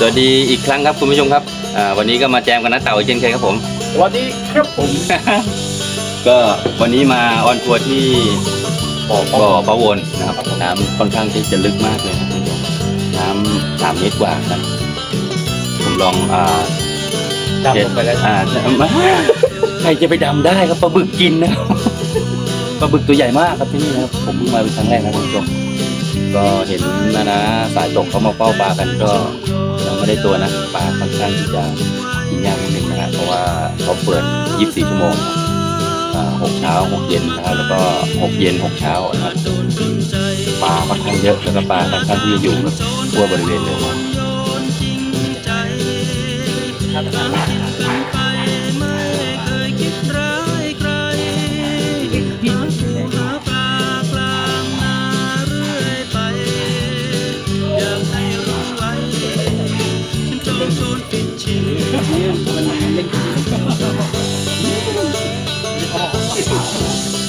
สวัสดีอีกครั้งครับคุณผู้ชมครับอ่าวันนี้ก็มาแจมกันนะเต่าอีกเช่นเคยครับผม สวัสดีครับผม ก็วันนี้มาออนทัวร์ที่บ่อบ่อประวนนะครับน้ำค่อนข้างที่จะลึกมากเลยนะคุณผู้ชมน้ำสามเมตรกว่าครับผมลองอ่าดำลงไปแล้ว อ่ามาใครจะไปดำได้ครับปลาบึกกินนะครับปลาบึกตัวใหญ่มากครับที่นี่นะครับผมเพิ่งมาเป็นครั้งแรกนะคุณผู้ชม ก็เห็นนะนะสายตกเขามาเฝ้าปลากันก็ยังไม่ได้ตัวนะปลาค่อนข้างที่จะกินยากนิดนึงนะครับเพราะว่าเขาเปิด 24 ชั่วโมงนะครับอ่าหกเช้าหกเย็นนะครับแล้วก็หกเย็นหกเช้านะครับปลาค่อนข้างเยอะแล้วก็ปลาค่อนข้างที่จะอยู่ทั่วบริเวณเลยนะ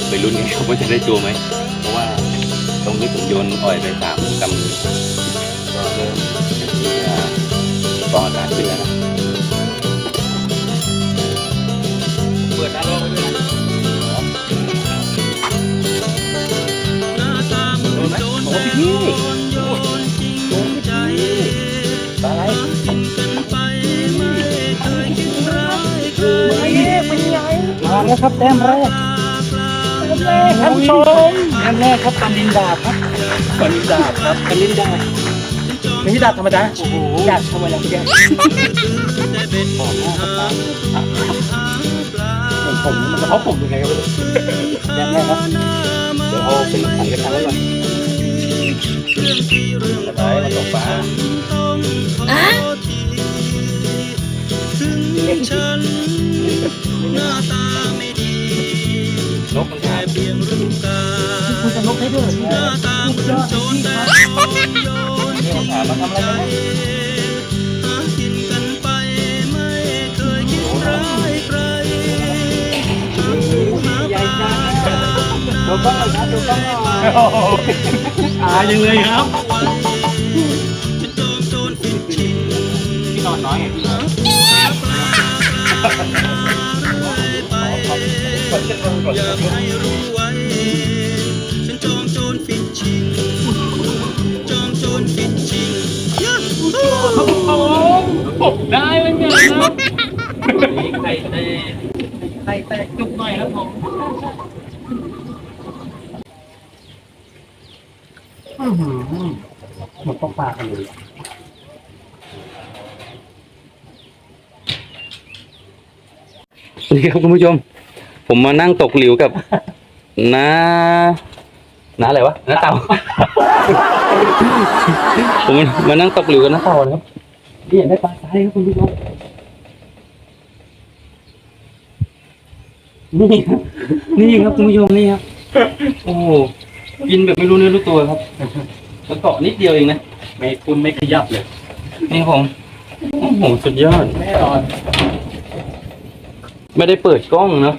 ไปลุ้นกันครับว่าจะได้ตัวไหม เพราะว่าตรงนี้ผมโยนอ่อยไปสามกำมือก็เริ่มที่จะฟองอากาศขึ้นแล้วนะเปิดหน้าร้อนไปด้วยโดนไหมโอ้พี่ มาแล้วครับแต้มแรกท่านผู้ชมแน่แน่ครับปันดินดาบครับปันดินดาบครับปันดินดาบไม่ใช่ดาบธรรมดาโอ้โหดาบธรรมดาพี่แกบอกมากครับตาเหมือนผมมันจะเข้าผมยังไงครับแน่แน่ครับเดี๋ยวเอาเป็นขันกระชังไว้ก่อนจะไปมาตกปลาลก มันหายคุณจะนกให้ด้วยเหรอเนี่ยสุดยอดจริงครับนี่มันถามมาทำอะไรกันเนี่ยใหญ่จังดูบ้างหน่อยครับดูบ้างหน่อยอายยังเลยครับพี่น ผมได้เลยไงครับนี่ใครได้ไข่แตกจุกหน่อยครับผมอื้อหือหมดต้องปลากันเลยนี่ครับคุณผู้ชม ผมมานั่งตกหลิวกับน้าน้าอะไรวะน้าเต่า ผมมานั่งตกหลิวกับน้าเต่านะครับ นี่เห็นได้ปลาซ้ายครับคุณผู้ชมนี่ครับ นี่ครับคุณผู้ชมนี่ครับ โอ้โหกินแบบไม่รู้เนื้อรู้ตัวครับแล้วเกาะนิดเดียวเองนะ ไม่คุณไม่ขยับเลย นี่ผมโอ้โหสุดยอด แน่นอน ไม่ได้เปิดกล้องเนาะ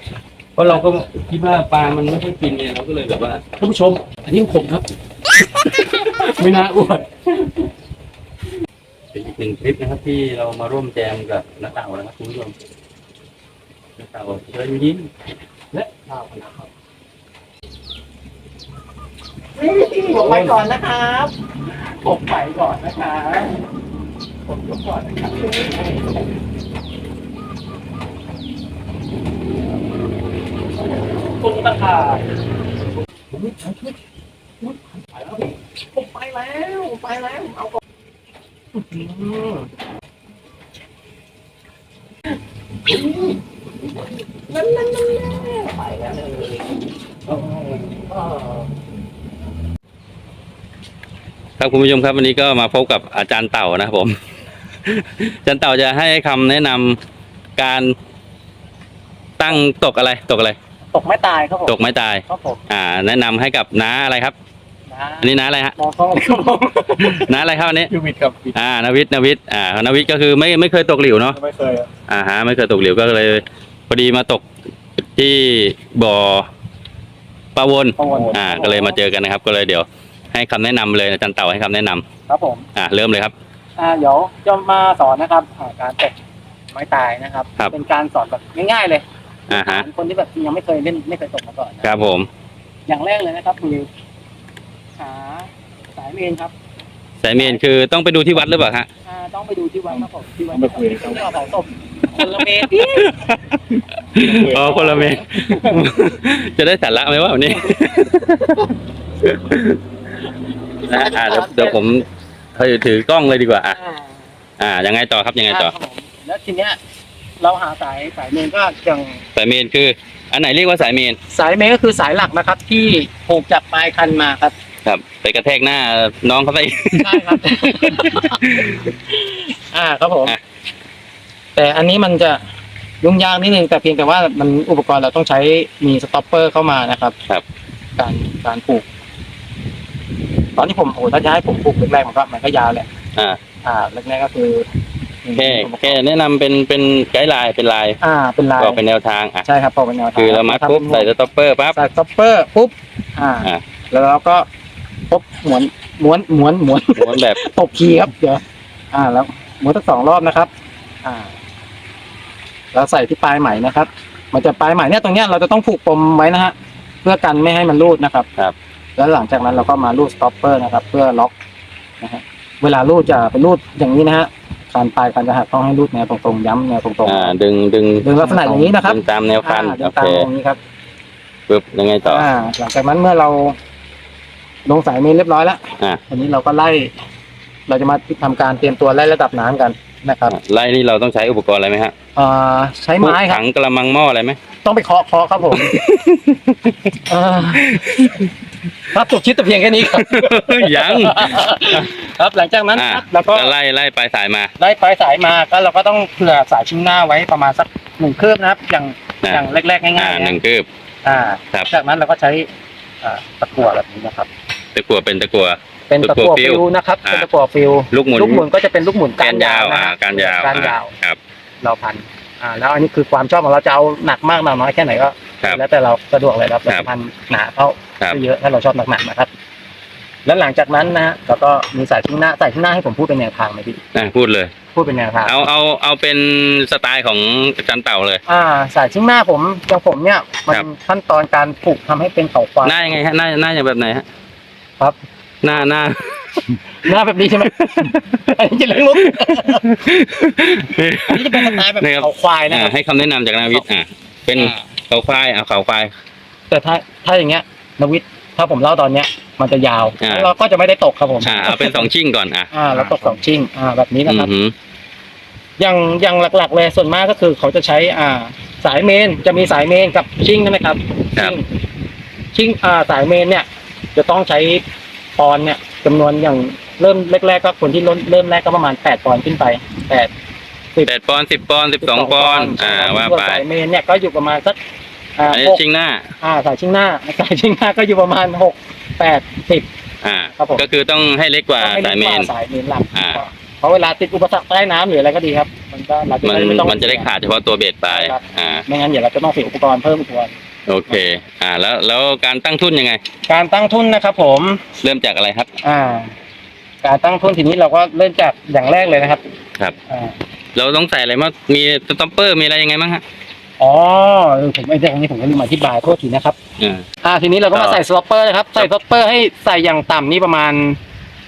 เพราะเราก็คิดว่าปลา มันไม่ค่อยกินเนี่ยเราก็เลยแบบว่า ท่านผู้ชม อันนี้ของผมครับ ไม่น่าอวด หนึ่งคลิปนะครับ ที่เรามาร่วมแจมกับน้าเต่านะครับคุณผู้ชมน้าเต่าเชิญยิ้มและข้าวนะครับผมไปก่อนนะครับผมไปก่อนนะครับผมยกก่อนนะครับตุ้งตะขาบผมไปแล้วผมไปแล้วไปแล้วเอาก่อน นั่นนั่นนั่นไปแล้วเลยโอ้โหครับคุณผู้ชมครับวันนี้ก็มาพบกับอาจารย์เต่านะครับผม อาจารย์เต่าจะให้คำแนะนำการตั้งตกอะไร ตกอะไร ตกไม่ตายครับผม ตกไม้ตาย ครับผม อ่า แนะนำให้กับน้าอะไรครับนะ อันนี้น้าอะไรฮะมอส้มครับผมน้าอะไรครับอันนี้ ยูวิทครับอ่านาวิทย์นาวิทย์อ่านาวิทย์ก็คือไม่ไม่เคยตกหลิวเนาะ ไม่เคยอ่าฮะไม่เคยตกหลิวก็เลยพอดีมาตกที่บ่อปลาวนประวันอ่าก็เลยมาเจอกันนะครับ ก็เลยเดี๋ยว ให้คำแนะนำเลยอาจารย์เต่าให้คำแนะนำครับผม อ่าเริ่มเลยครับ อ่าเดี๋ยวจะมาสอนนะครับอ่าการเตะไม้ตายนะครับ ครับ เป็นการสอนแบบง่ายๆเลยอ่าฮะสอนคนที่แบบยังไม่เคยเล่นไม่เคยตกมาก่อนนะครับผม อย่างแรกเลยนะครับ คือหาสายเมนครับสายเมนคือต้องไปดูที่วัดหรือเปล่าฮะ อ่าต้องไปดูที่วัดครับผมที่วัดต้องไปคุยกับเขาที่ว่าเผาศพคนละเมนที่อ๋อคนละเมน จะได้สาระไหมว่าวันนี้นะอ่าเดี๋ยวเดี๋ยวผมถือถือกล้องเลยดีกว่าอะอ่าอ่ายังไงต่อครับยังไงต่อ ครับผมแล้วทีเนี้ยเราหาสายสายเมนก็อย่างสายเมนคือ อันไหนเรียกว่าสายเมน สายเมนก็คือสายหลักนะครับ ที่ผูกจากปลายคันมาครับ ครับ ไปกระแทกหน้าน้องเขาไป ใช่ครับ อ่าครับผม อะ แต่อันนี้มันจะยุ่งยากนิดนึงแต่เพียงแต่ว่ามันอุปกรณ์เราต้องใช้มีสต็อปเปอร์เข้ามานะครับ ครับ การการปลูก ตอนที่ผมโอ้ถ้าจะให้ผมปลูกแรกๆมันก็มันก็ยาวแหละ อ่า อ่าแรกๆก็คือแค่แค่แนะนำเป็นเป็นไกด์ไลน์เป็นลายอ่าเป็นลายบอกเป็นแนวทางอะใช่ครับพอเป็นแนวทางคือเรามัดปุ๊บใส่สต็อปเปอร์ปั๊บ ใส่สต็อปเปอร์ปุ๊บอ่า อ่า แล้วเราก็ ปุ๊บหมุนม้วนม้วนม้วนม้วนแบบ ตบคีย์ครับ เดี๋ยว อ่า แล้วหมุนทั้งสองรอบนะครับ อ่า แล้วใส่ที่ปลายไหมนะครับ มันจะปลายไหมเนี่ยตรงเนี้ยเราจะต้องผูกปมไว้นะฮะเพื่อกันไม่ให้มันรูดนะครับ ครับ แล้วหลังจากนั้นเราก็มารูดสต็อปเปอร์นะครับ เพื่อล็อกนะฮะเวลารูดจะเป็นรูดอย่างนี้นะฮะการปลายการจะหักต้องให้รูดแนวตรงๆย้ำแนวตรงอ่า ดึงดึงๆดึงลักษณะอย่างนี้นะครับดึงตามแนวคันอ่าดึโองตาเคมตรงนี้ครับปุ๊บยังไงต่อ อ่า หลังจากนั้นเมื่อเรา ลงสายเมนเรียบร้อยแล้วอ่า อันนี้เราก็ไล่ เราจะมาทำการเตรียมตัวไล่ระดับน้ำกันนะครับไล่นี่เราต้องใช้อุปกรณ์อะไรไหมฮะเอ่อใช้ไม้ครับ ถังกระมังหม้ออะไรไหม ต้องไปเคาะเคาะครับผม เอ่อครับจบชิดแต่เพียงแค่นี้ครับ ยัง ครับหลังจากนั้นอ่า ครับแล้วก็ไล่ไล่ปลายสายมาไล่ปลายสายมาก็เราก็ต้องเผื่อสายชิ้นหน้าไว้ประมาณสักหนึ่งคืบนะครับ อย่างนะ อย่างแรกๆ อ่าง่ายๆหนึ่งนะคืบ อ่าครับ จากนั้นเราก็ใช้อ่าตะกั่วแบบนี้นะครับ ตะกัวเป็นตะกัวเป็นตะกั่วตะกั่วฟิฟิววนะครับอ่าเป็นตะกั่วฟิวลูกหมุน ลูกหมุนก็จะเป็นลูกหมุนกาก้ารนยายาววนะอ่าฮะการยาวก้านยาวอ่ครับ เราพันอ่า แล้วอันนี้คือความชอบของเราจะเอาหนักมากหนักน้อยแค่ไหนก็ ครับแล้วแต่เราสะดวกเลยครับเราครัจะบพันหนาเข้าครับเยอะถ้าเราชอบหนักๆนะครับ แล้วหลังจากนั้นนะฮะเราก็มีสายชิ้นหน้าสายชิ้นหน้าให้ผมพูดเป็นแนวทางไหมพี่อะพูดเลย พูดเป็นแนวทาง เอาเอาเอาเป็นสไตล์ของอาจารย์เต่าเลย อ่าสายชิ้นหน้าผมอย่างผมเนี่ยมันครับ ขั้นตอนการผูกทำให้เป็นเขาควายหน้ายังไงฮะหน้าหน้าอย่างแบบไหนฮะ ครับ หน้าหน้าหน้าแบบนี้ใช่ไหมอันนี้จะเลี้ยงลุกอันนี้จะเป็นสไตล์แบบนี่ครับเขาควายนะอ่าครับ ให้คำแนะนำจากนาวิทย์อะเป็นอ่า เขาควายเอาเขาควาย แต่ถ้าถ้าอย่างเงี้ยนวิทย์ถ้าผมเล่าตอนเนี้ย มันจะยาวอ่า แล้วเราก็จะไม่ได้ตกครับผมอ่าเอาเป็นสองชิ่งก่อนอะอ่าเราตกสองชิ่งอ่าแบบนี้นะอืคอรับหือ อย่างอย่างหลักๆเลยส่วนมากก็คือเขาจะใช้อ่าสายเมนจะมีสายเมนกับชิ่งใช่ไหมครับครับ ชิ่งชิ่งอ่าสายเมนเนี่ย จะต้องใช้ปอนด์เนี่ยจำนวนอย่างเริ่มแรกๆก็คนที่เริ่มเริ่มแรกก็ประมาณแปดปอนด์ขึ้นไปแปดแปดปอนด์สิบปอนด์สิบสองปอนด์อ่าว่าส่นไปสายเมนเนี่ยก็อยู่ประมาณสักอ่าอันนี้หกชิ่งหน้า อ่าสายชิ่งหน้าสายชิ่งหน้าก็อยู่ประมาณหกแปดสิบอ่าครับผมก็คือต้องให้เล็กกว่าให้สายเมกนว่สายเมนหลักอ่าเพราะเวลาติดอุปสรรคใต้น้ำหรืออะไรก็ดีครับ มันก็เราจะมันได้ไม่ต้องมันจะได้ขาดเฉพาะตัวเบสไปครับอ่าไม่งั้นเดี๋ยวเราจะต้องเสียอุปกรณ์เพิ่มอุปกรณ์ โอเค อ่า แล้วแล้วการตั้งทุนยังไง การตั้งทุนนะครับผม เริ่มจากอะไรครับ อ่า การตั้งทุนทีนี้เราก็เริ่มจากอย่างแรกเลยนะครับ ครับอ่าเราต้องใส่อะไรมางมีสต็อปเปอร์มีอะไรยังไงบ้างฮะอ๋อเออผมไอ้เรื่องนี้ผมก็ลืมอธิบายโทษทีนะครับ อ่า อ่าทีนี้เราก็มาใส่สต็อปเปอร์นะครับ ใส่สต็อปเปอร์ให้ใส่อย่างต่ำนี่ประมาณ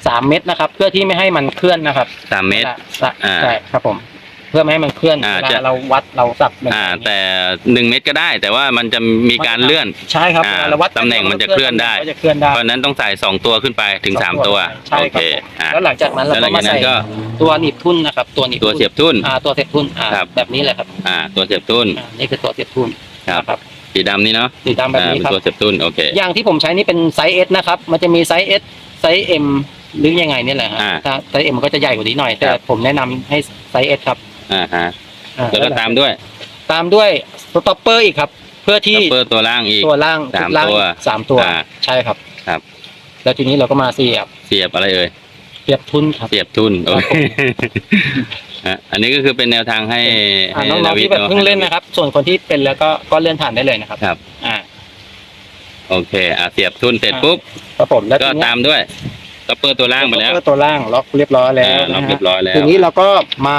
สามเม็ดนะครับ เพื่อที่ไม่ให้มันเคลื่อนนะครับสามเมตร ใช่อ่าใช่ครับผมเพื่อไม่ให้มันเคลื่อนอ่าเวจะลาเราวัดเราสับแบบอ่า แต่หนึ่งเมตรก็ได้ แต่ว่ามันจะมีการเลื่อน ใช่ครับอ่าเวลาเราวัดตำแหน่งมันจะเคลื่อนได้ก็จะเคลื่อนได้เพราะฉะนั้นต้องใส่สองตัวขึ้นไปถึงสามตัวใช่โอครัเคบผมอ่า แล้วหลังจากนั้นเราแล้วหลัก็งจากนั้มาใส่นก็ ตัวหนีบทุ่นนะครับ ตัวหนีบตัวทุ่นเสียบทุ่น อ่าตัวเสียบทุ่นอ่าครับ แบบนี้เลยครับอ่า ตัวเสียบทุ่นอ่านี่คือตัวเสียบทุ่นครับนะครับสีดำนี่เนาะสีดำแบบอ่านี้เป็นครับ ตัวเสียบทุ่นโอเค อย่างที่ผมใช้นี่เป็นไซส์ S นะครับ มันจะมีไซส์ S ไซส์ M หรือยังไงเนี่ยแหละฮะอ่าถ้าไซส์ M มันก็จะใหญ่กว่านี้หน่อย แต่ครับ ผมแนะนำให้ไซส์ S ครับ อ่าฮะอ่าแล้วก็ตามด้วยตามด้วยสต็อปเปอร์อีกครับ เพื่อสที่ต็อปเปอร์ตัวล่างอีก ตัวล่างสามล่างตัวสามตัวอ่าใช่ครับ ครับ แล้วทีนี้เราก็มาเสียบเสียบอะไรเอ่ย เสียบทุนครับ เสียบทุ่นโอครับเคอะอันนี้ก็คือเป็นแนวทางให้อ่าให้น้องๆที่แบบาเพิ่งเล่นนะครับ ส่วนคนที่เป็นแล้วก็ก็เลื่อนผ่านได้เลยนะครับ ครับ อ่า โอเค อะเสียบทุ่นเสร็จปุ๊บ ครับผมแล้วก็ทีเนี้ยตามด้วยก็เปิดตัวล่างไปแล้วตัวล่างล็อกเรียบร้อยแล้วอ่าล็อกนะเรีฮะยบร้อยแล้วทีนี้เราก็มา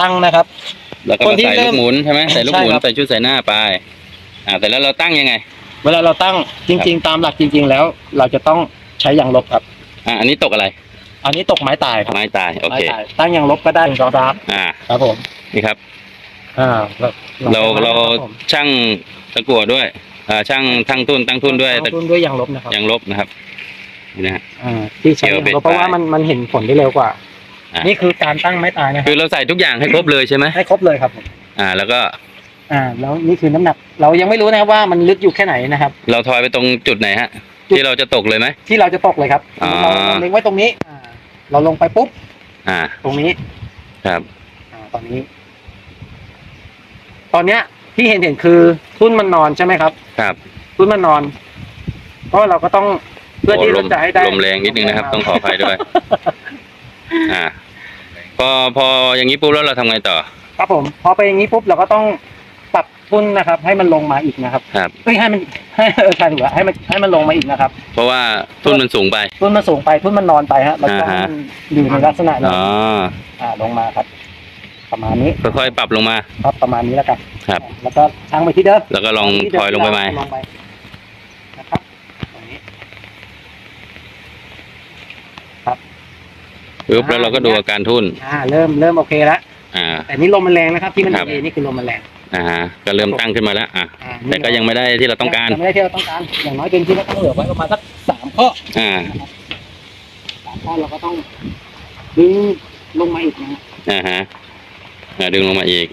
ตั้งนะครับ แล้วก็คนมาที่ใส่เริ่ลูมกหมุนใช่ไหมใส่ลูกหมุนใช่ครับ ใส่ชุดใส่หน้าไป อ่าแต่แล้วเราตั้งยังไง เวลาเราตั้งจริง ๆ ตามหลักจริง ๆ แล้ว เราจะต้องใช้ยางลบครับ อ่าอันนี้ตกอะไรอันนี้ตกไม้ตายครับไม้ตายโอไม้เค ตายตั้งยางลบก็ได้หนึ่งสองสามอ่า ครับผมนี่ครับ อ่าเราเราครับผมช่างตะกั่วด้วยอ่าช่างทั้งทุ่นตั้งทุ่นด้วยตั้งทุนด้วยยางลบนะครับ ยางลบนะครับนี่นะฮะ อ่าที่ใช้เกี่ยวเบ็ดเพราะว่าไป มันมันเห็นผลได้เร็วกว่า อ่านี่นี่คือการตั้งไม้ตายนะคคืรับอเราใส่ทุกอย่างให้ครบเลยใช่ไหมให้ครบเลยครับผมอ่า แล้วก็อ่า แล้วนี่คือน้ำหนัก เรายังไม่รู้นะครับว่ามันลึกอยู่แค่ไหนนะครับ เราทอยไปตรงจุดไหนฮะจุดที่เราจะตกเลยไหม ที่เราจะตกเลยครับอ่าเราเราเล็งไว้ตรงนี้อ่าเราลงไปปุ๊บอ่า ตรงนี้ครับ อ่าตอนนี้ ตอนเนี้ยที่เห็นเห็นคือทุ่นมันนอนใช่ไหมครับ ครับทุ่นมันนอนก็เราก็ต้องเพื่อที่โลเรามจะให้ได้ลมแรงนิดนึงนะครับ ต้องขออภัยด้วย อ่า พอพออย่างนี้ปุ๊บแล้วเราทำไงต่อ ครับผมพอไปอย่างนี้ปุ๊บเราก็ต้องปรับทุ่นนะครับ ให้มันลงมาอีกนะครับครับ เอ้ยให้มันให้เออใช่ถูกแล้วให้มันให้มันลงมาอีกนะครับเพราะว่าทุ่นมันสูงไป ทุ่นมันสูงไปทุ่นมันนอนไปฮะเราต้องอ่าฮะอยู่ในลักษณะนี้อ๋อ อ่าลงมาครับ ประมาณนี้ค่อยๆปรับลงมา ครับประมาณนี้แล้วกันครับ แล้วก็ชั่งไปที่เดิมแล้วก็ลองที่เดิถอยลงไปใหม่ ลงไปนะครับตรงนี้ ปุ๊บแล้วเราก็ดูอาการทุ่น อ่าเริ่มเริ่มโอเคแล้วอ่า แต่นี่ลมมันแรงนะครับที่มันครับ เอนี่คือลมมันแรง อ่าฮะก็เริ่มตั้งขึ้นมาแล้วอะอ่า แต่ก็ยังไม่ได้ที่เราต้องการ ยังไม่ได้ที่เราต้องการ อย่างน้อยเป็นที่เราต้องเหลือไว้ประมาณสักสามข้ออ่า สามข้อเราก็ต้องดึงลงมาอีกนะฮะอ่าฮะอ่าดึงลงมาอีก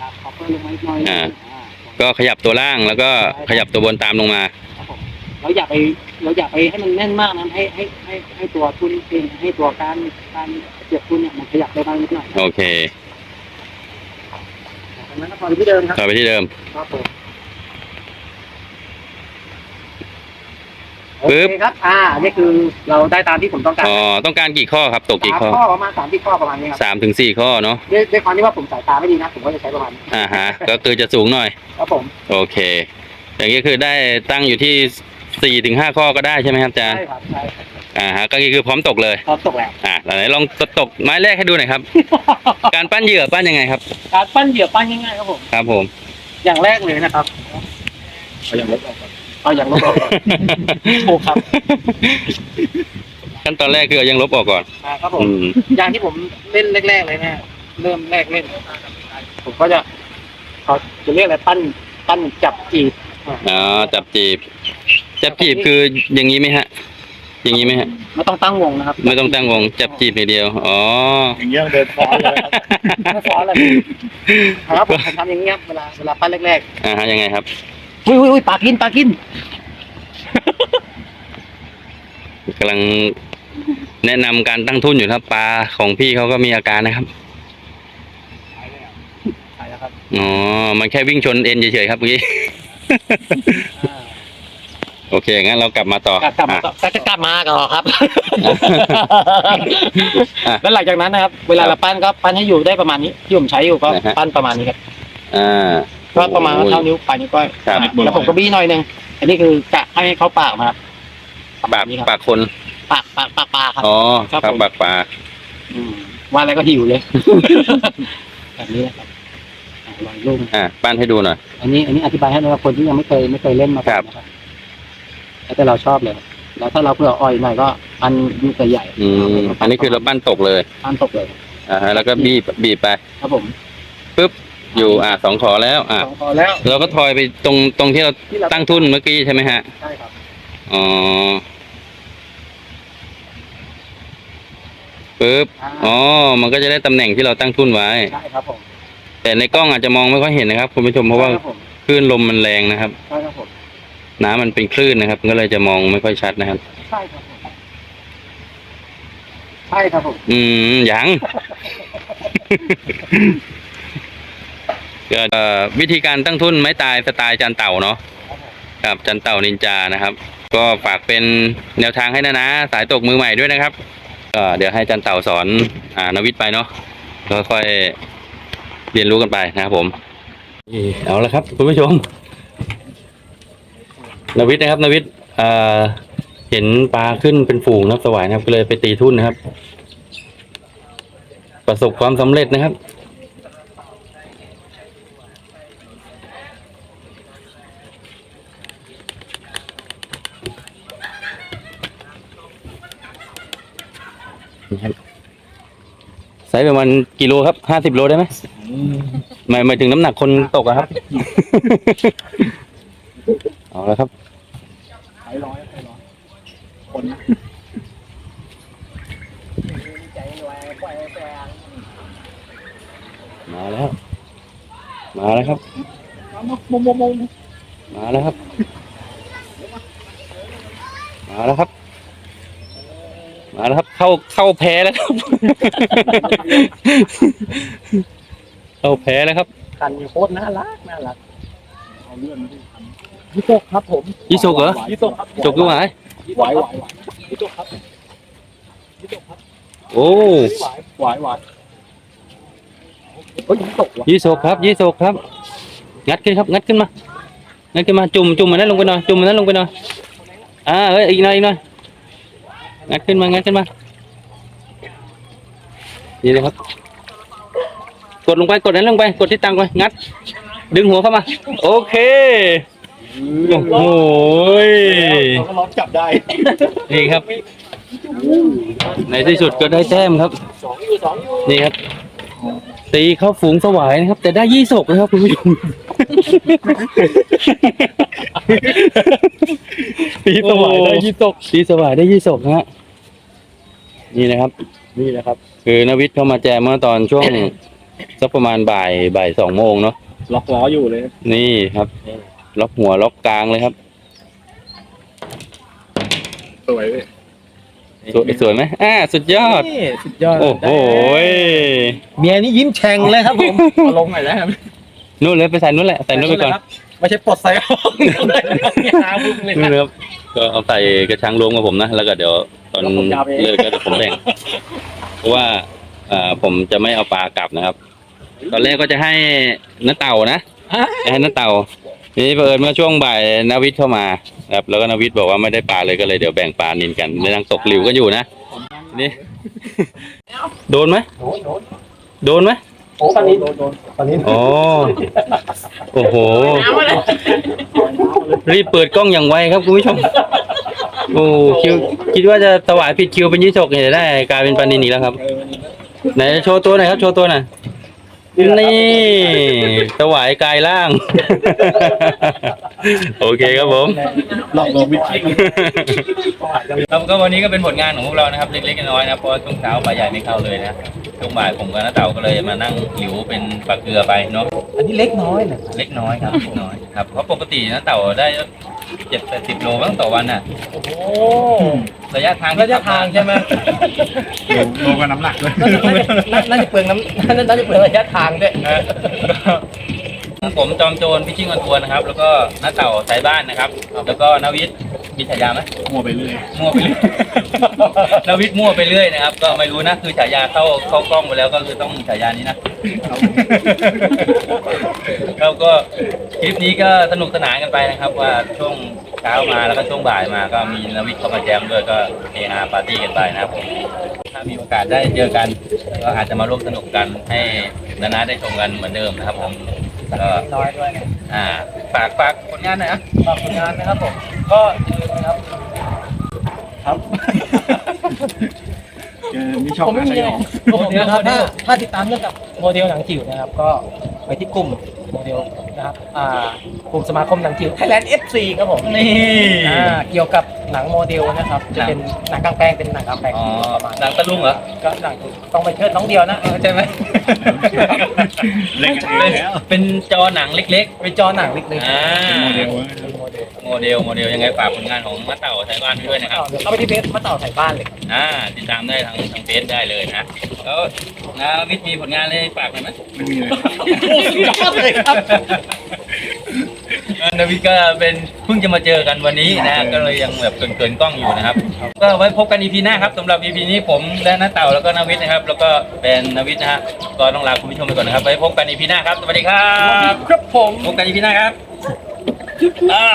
ครับขอเพิ่มลงมาอีกหน่อยอ่าอ่า ก็ขยับตัวล่างแล้วก็ขยับตัวบนตามลงมาครับผม เราอย่าไปเราอย่าไปให้มันแน่นมากนะให้ให้ให้ให้ตัวทุนเองให้ตัวการการเสียบทุนเนี่ยมันขยับได้บ้างนิดหน่อยโอเคจากนั้นก็พอที่เดิมครับต่อไปที่เดิมครับผมปึ๊บโอเคครับ อ่านี่คือเราได้ตามที่ผมต้องการอ๋อต้องการกี่ข้อครับตกกี่สามข้อข้อประมาณสามที่ข้อประมาณนี้ครับสามถึงสี่ข้อเนาะด้วยด้วยความที่ว่าผมสายตาไม่ดีนะผมก็จะใช้ประมาณนี้อ่าฮะ ก็คือจะสูงหน่อย ครับผม โอเค อย่างนี้คือได้ตั้งอยู่ที่ สี่ถึงห้าข้อก็ได้ใช่ไหมครับอาจารย์ ใช่ครับใช่ครับอ่าฮะก็คือพร้อมตกเลย พร้อมตกแล้ว อ่าไหนลองตกไม้แรกให้ดูหน่อยครับ การปั้นเหยื่อปั้นยังไงครับ การปั้นเหยื่อปั้นง่ายๆครับผม ครับผม อย่างแรกเลยนะครับเอาอย่างลบออกก่อนเอาอย่างลบออกก่อนถูกครับ ขั้นตอนแรกคือเอายังลบออกก่อนอ่าครับผม อืมอย่างที่ผมเล่นแรกๆเลยเนี่ยเริ่มแรกเล่น ผมก็จะเขาจะเรียกอะไรปั้นปั้นจับจีบ อ่าอ๋อจับจีบ จับจีบคืออย่างนี้ไหมฮะ อย่างนี้ไหมฮะ ไม่ต้องตั้งวงนะครับไม่ต้องตั้งวง จับจีบอย่างเดียว อ๋อ อย่างเงี้ยเดินฟ้อนเลยไม่ฟ้อนเลยครับผมผมทำอย่างเงี้ยเวลาเวลาปั้นแรกอ่าฮะยังไงครับ ๆอุ้ยอุ้ยอุ้ยปลากินปลากินกำลังแนะนำการตั้งทุนอยู่ครับปลาของพี่เขาก็มีอาการนะครับ ใช่แล้วครับอ๋อ มันแค่วิ่งชนเอ็นเฉยๆครับเมื่อกี้อ่า โอเค งั้นเรากลับมาต่อ กลับกลับมาอะต่อก็จะกลับมากันหรอครับอะแล้วหลังจากนั้นนะครับ เวลาเราปั้นก็ปั้นให้อยู่ได้ประมาณนี้ที่ผมใช้อยู่ก็นะฮะปั้นประมาณนี้ครับอ่าก็ประมาณเท่านิ้วปลายนิ้วก้อยครับแล้วผมก็บี้หน่อยหนึงอันนี้คือกะให้เขาปากมาครับประมาปาณกนี้ครับปากคน ปากปากปากปลาครับอ๋อครับปากผมปากปลามว่าอะไรก็หิวเลยแบบนี้นะครับ อะลองลูกอ่าปั้นให้ดูหน่อย อันนี้อันนี้อธิบายให้นะครับคนที่ยังไม่เคยไม่เคยเล่นมาก่อนนะครับแล้วแต่เราชอบเลย แล้วถ้าเราเผื่ออ่อยหน่อยก็อันลูกใหญ่ๆอืมอันนี้คือเราปั้นตกเลยปั้นตกเลยอ่าฮะแล้วก็บีบบีบไป ครับผมปึ๊บอยู่อ่าสองขอแล้ว อ่าสองพอแล้ว เราก็ทอยไปตรงตรงที่เราที่เราตั้งทุนเมื่อกี้ใช่ไหมฮะใช่ครับอ๋อปึ๊บอ่าอ๋อมันก็จะได้ตำแหน่งที่เราตั้งทุนไว้ใช่ครับผม แต่ในกล้องอาจจะมองไม่ค่อยเห็นนะครับคุณผู้ชมเพราะว่าใช่ครับผมคลื่นลมมันแรงนะครับ ใช่ครับผมน้ำมันเป็นคลื่นนะครับ ก็เลยจะมองไม่ค่อยชัดนะครับ ใช่ครับผมใช่ครับผมอืมยัง ก็เอ่อวิธีการตั้งทุนไม้ตายสไตล์จันเต่าเนาะครับจันเต่านินจานะครับ ก็ฝากเป็นแนวทางให้นะนะสายตกมือใหม่ด้วยนะครับก็เดี๋ยวให้จันเต่าสอนอ่านวิทย์ไปเนาะก็ค่อย เรียนรู้กันไปนะครับผมเอาละครับ คุณผู้ชมนวิทย์นะครับนวิทย์อ่าเห็นปลาขึ้นเป็นฝูงนับสวายนะครับก็เลยไปตีทุ่นนะครับ ประสบความสำเร็จนะครับไซ ส์ประมาณกิโลครับห้าสิบโลได้ไหมหมายหมายถึงน้ำหนักคนตกอะครับ เอาแล้วครับไอ้ร้อยไอ้ร้อยคนนะมาแล้วมาแล้วครับมมมมมาแล้วครับ มาแล้วครับ มาแล้วครับเข้าเข้าแพ้แล้วครับ เข้าแพ้แล้วครับคันโคตรน่ารักน่ารักเอาเรื่องมาดิคันยี่โตครับผมยี่โซกเหรอยี่โตครับจกด้วยไหมไหวไหวไหวยี่โตครับยี่โตครับโอ้ไหวไหวไหวเฮ้ยยี่โตว่ะยี่โซกครับยี่โซกครับ งัดขึ้นครับ งัดขึ้นมางัดขึ้นมาจุ่มจุ่มมันนั้นลงไปหน่อยจุ่มมันนั้นลงไปหน่อยอ่าเอ้ยอีกหน่อยอีกหน่อย งัดขึ้นมางัดขึ้นมานี่เลยครับ กดลงไปกดนั้นลงไป กดที่ตังไปงัด ดึงหัวเข้ามา โอเคโอ้โหยเราก็ล็อกจับได้นี่ครับ ในที่สุดก็ได้แต้มครับสองอยู่สองอยู่นี่ครับ ตีเข้าฝูงสวายนะครับ แต่ได้ยี่สกนะครับคุณผู้ชม ตีสวายได้ยี่สกตีสวายได้ยี่สกนะฮะนี่นะครับ นี่นะครับ คือนวิทย์เข้ามาแจมเมื่อตอนช่วง สักประมาณบ่ายบ่ายสองโมงเนาะล็อกล้ออยู่เลย นี่ครับ ล็อกหัวล็อกกลางเลยครับ สวยเลย สวยสวยไหมอ่าสุดยอด นี่สุดยอดโอ้โหยเมียนี่ยิ้มแฉ่งเลยครับผมเอาลงหน่อยแล้วครับนู่นเลยไปใส่นู่นแหละใส่นู่นไปก่อนไม่ใช่ปลดใส่ออกเลยหาบุ้งเลยนี่นะนะครับก็เอาใส่กระชังรวมกับผมนะแล้วก็เดี๋ยวตอนแล้วผมจะเอาไปเลิกก็เดี๋ยวผมแบ่งเพราะว่าอ่าผมจะไม่เอาปลากลับนะครับ ตอนแรกก็จะให้น้าเต่านะฮะจะให้น้าเต่า ทีนี้เผอิญเมื่อช่วงบ่ายนาวิทย์เข้ามาครับแล้วก็นาวิทย์บอกว่าไม่ได้ปลาเลยก็เลยเดี๋ยวแบ่งปลานินกันในนั่งตกหลิวกันอยู่นะนี่ โดนไหมโดนโดนโดนไหมโอ้โดนโดนตอนนี้อ๋อโอ้โห รีบเปิดกล้องอย่างไวครับคุณผู้ชมโอ้คิวคิดว่าจะถวายผิดคิวเป็นยี่สกเนี่ยได้กลายเป็นปลานินอีกแล้วครับไหนโชว์ตัวหน่อยครับโชว์ตัวหน่อย นี่ถวายกายล่าง โอเคครับผมลองลองวิธีครับก็วันนี้ก็เป็นผลงานของพวกเรานะครับ เล็กๆน้อยๆนะครับเพราะว่าช่วงเช้าปลาใหญ่ไม่เข้าเลยนะช่วงบ่ายผมกับน้าเต่าก็เลยมานั่งหลิวเป็นปลาเกลือไปเนาะอันนี้เล็กน้อยนะเล็กน้อยครับเล็กน้อยครับเพราะปกติน้าเต่าได้ เจ็ดแปดสิบโลบ้างต่อวันอะ โอ้โหระยะทางระยะทางใช่ไหมรวมกับน้ำหนักด้วยน่าจะเปลืองน้ำน่าจะเปลืองระยะทางด้วยผมจอมโจรพิชิ่งออนทัวร์นะครับ แล้วก็น้าเต่าสายบ้านนะครับ แล้วก็นาวิทย์ มีฉายาไหมมัวไปเรื่อยมั่วไปเรื่อยนาวิทย์มั่วไปเรื่อยนะครับ ก็ไม่รู้นะคือฉายาเข้าเข้ากล้องไปแล้วก็คือต้องฉายานี้นะแล้วก็คลิปนี้ก็สนุกสนานกันไปนะครับ ว่าช่วงเช้ามาแล้วก็ช่วงบ่ายมา ก็มีนาวิทย์เข้ามาแจมด้วยก็เฮฮาปาร์ตี้กันไปนะครับผมถ้ามีโอกาสได้เจอกันก็อาจจะมาร่วมสนุกกันให้นานาได้ชมกันเหมือนเดิมนะครับผมก็น้อยด้วยนะอ่าฝากฝากผลงานหน่อยนะฝากผลงานนะครับผมก็อย่าลืมนะ ครับครับเจอมีช่องผมไม่อะไรมีหรอะอไรนะครับถ้าถ้าติดตามเรื่องกับโมเดลหนังจิ๋วนะครับ ก็ไปที่กลุ่มโมเดลนะครับอ่ากลุ่มสมาคมหนังจิ๋ว Thailand FC ครับผมนี่อ่าเกี่ยวกับ หนังโมเดลนะครับ จะเป็นหนังกลางแปลงเป็นหนังกลางแปลงอ๋อประมาณหนังตะลุงเหรอ ก็หนังต้องไปเชิดน้องเดียวนะเออใช่ไหมเล็กเป็นเป็นจอหนังเล็กเป็นจอหนังเล็กๆอ่าโมเดลๆเป็นโมเดลโมเดลโมเดลยังไงฝากผลงานของมะเต่าไทยบ้านด้วยนะครับเอาเดี๋ยวเข้าไปที่เฟซมาต่อใส่บ้านเลยครับอ่าติดตามได้ทางทางเฟซได้เลยนะแล้วนาวิทย์มีผลงานอะไรฝากหน่อยไหมไม่มีเลยสุดยอดเลยครับเออ นาวิทย์ก็เป็นเพิ่งจะมาเจอกันวันนี้นะก็เลยยังแบบเกินๆกล้องอยู่นะครับ ก็ไว้พบกัน EP หน้าครับสำหรับ EP นี้ผมและน้าเต่าแล้วก็นาวิทย์นะครับ แล้วก็เป็นนาวิทย์นะฮะก็ต้องลาคุณผู้ชมไปก่อนนะครับไว้พบกัน EP หน้าครับสวัสดีครับครับผมพบกัน EP หน้าครับได้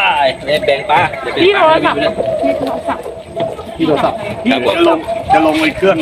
แบ่งปลาจะเป็นพี่ปโทลารศัพท์พี่โทรศัพท์พี่โทรศัพท์ครับผมจะลงจะลงไอ้เครื่อง